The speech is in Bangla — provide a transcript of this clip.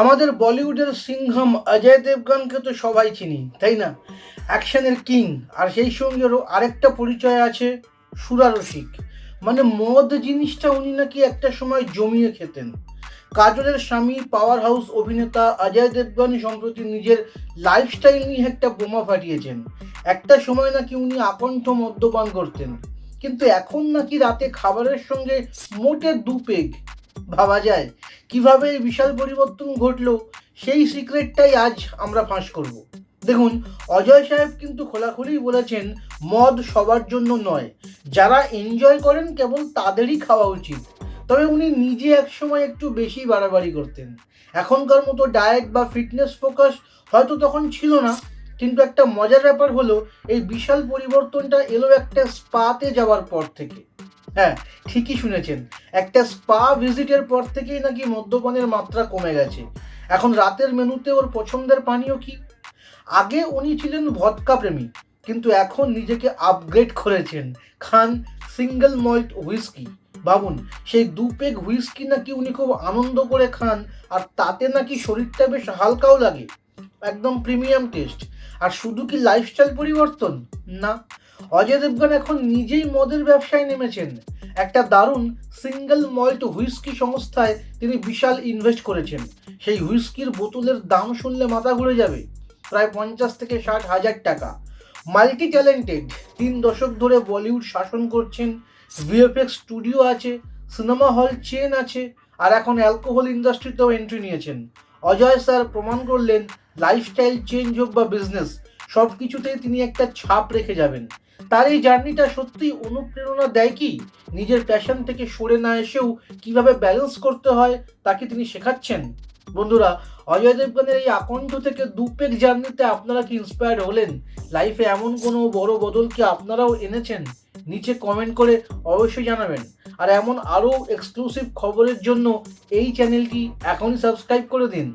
আমাদের বলিউডের সিংহম অজয় দেবগনকে তো সবাই চিনি, তাই না? অ্যাকশনের কিং, আর সেই সঙ্গে আরেকটা পরিচয় আছে সুরারসিক মানে মদ জিনিসটা উনি নাকি একটা সময় জমিয়ে খেতেন। কাজলের স্বামী, পাওয়ার হাউস অভিনেতা অজয় দেবগন সম্প্রতি নিজের লাইফস্টাইল নিয়ে একটা বোমা ফাটিয়েছেন। একটা সময় নাকি উনি আকণ্ঠ মদ্যপান করতেন। কিন্তু এখন নাকি রাতে খাবারের সঙ্গে মোটে দু পেগ ভাবা যায়। কীভাবে এই বিশাল পরিবর্তন ঘটলো, সেই সিক্রেটটাই আজ আমরা ফাঁস করব। দেখুন, অজয় সাহেব কিন্তু খোলাখুলি বলেছেন, মদ সবার জন্য নয়। যারা এনজয় করেন, কেবল তাদেরই খাওয়া উচিত। তবে উনি নিজে একসময় একটু বেশি বাড়াবাড়ি করতেন। এখনকার মতো ডায়েট বা ফিটনেস ফোকাস হয়তো তখন ছিল না, কিন্তু একটা মজার ব্যাপার হলো, এই বিশাল পরিবর্তনটা এলো একটা স্পাতে যাওয়ার পর থেকে। হ্যাঁ ঠিকই শুনেছেন। একটা স্পা ভিজিটের পর থেকেই নাকি মদ্যপানের মাত্রা কমে গেছে। এখন রাতের মেনুতে ওর পছন্দের পানীয় কি? আগে উনি ছিলেন ভদকা প্রেমী, কিন্তু এখন নিজেকে আপগ্রেড করেছেন। খান সিঙ্গেল মল্ট হুইস্কি ভাবুন, সেই দু পেগ হুইস্কি নাকি উনি খুব আনন্দ করে খান, আর তাতে নাকি শরীরটা বেশ হালকাও লাগে। একদম প্রিমিয়াম টেস্ট আর শুধু কি লাইফস্টাইল পরিবর্তন? না। অজয় দেবগন এখন নিজেই মদের ব্যবসায় নেমেছেন। একটা দারুণ সিঙ্গেল মল্ট হুইস্কি সংস্থায় তিনি বিশাল ইনভেস্ট করেছেন। সেই হুইস্কির বোতলের দাম শুনলে মাথা ঘুরে যাবে। প্রায় পঞ্চাশ থেকে ষাট হাজার টাকা। মাল্টি ট্যালেন্টেড তিন দশক ধরে বলিউড শাসন করছেন ভিএফএক্স স্টুডিও আছে সিনেমা হল চেন আছে, আর এখন অ্যালকোহল ইন্ডাস্ট্রিতেও এন্ট্রি নিয়েছেন। অজয় স্যার প্রমাণ করলেন লাইফস্টাইল চেঞ্জ হোক বা বিজনেস সব কিছুতেই তিনি একটা ছাপ রেখে যাবেন। তার এই জার্নিটা সত্যিই অনুপ্রেরণা দেয় কি? নিজের প্যাশন থেকে সরে না এসেও কীভাবে ব্যালেন্স করতে হয়, তাকে তিনি শেখাচ্ছেন। বন্ধুরা, অজয় দেবগনের এই আকণ্ঠ থেকে দুপেক জার্নিতে আপনারা কি ইন্সপায়ার্ড হলেন? লাইফে এমন কোনো বড় বদল কি আপনারাও এনেছেন? নিচে কমেন্ট করে অবশ্যই জানাবেন। আর এমন আরও এক্সক্লুসিভ খবরের জন্য এই চ্যানেলটি এখনই সাবস্ক্রাইব করে দিন।